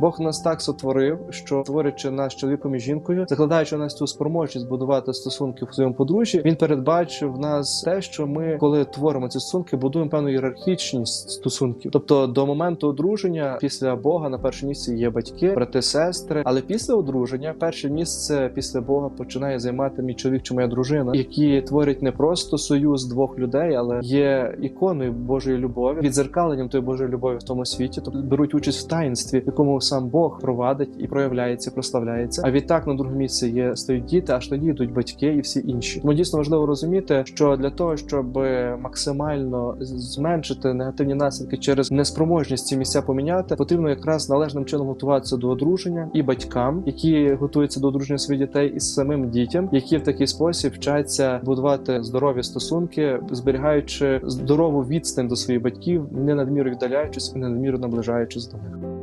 Бог нас так сотворив, що творячи нас чоловіком і жінкою, закладаючи в нас цю спроможність будувати стосунки в своєму подружжі, він передбачив нас те, що ми, коли творимо ці стосунки, будуємо певну ієрархічність стосунків. Тобто до моменту одруження після Бога на першому місці є батьки, брати, сестри. Але після одруження перше місце після Бога починає займати мій чоловік чи моя дружина, які творять не просто союз двох людей, але є іконою Божої любові, відзеркаленням тої Божої любові в тому світі, тобто беруть участь в таїнстві, в якому сам Бог провадить і проявляється, прославляється. А відтак на друге місце є стають діти, аж тоді йдуть батьки і всі інші. Тому дійсно важливо розуміти, що для того, щоб максимально зменшити негативні наслідки через неспроможність ці місця поміняти, потрібно якраз належним чином готуватися до одруження і батькам, які готуються до одруження своїх дітей, і самим дітям, які в такий спосіб вчаться будувати здорові стосунки, зберігаючи здорову відстань до своїх батьків, не надміру віддаляючись і не надміру наближаючись до них.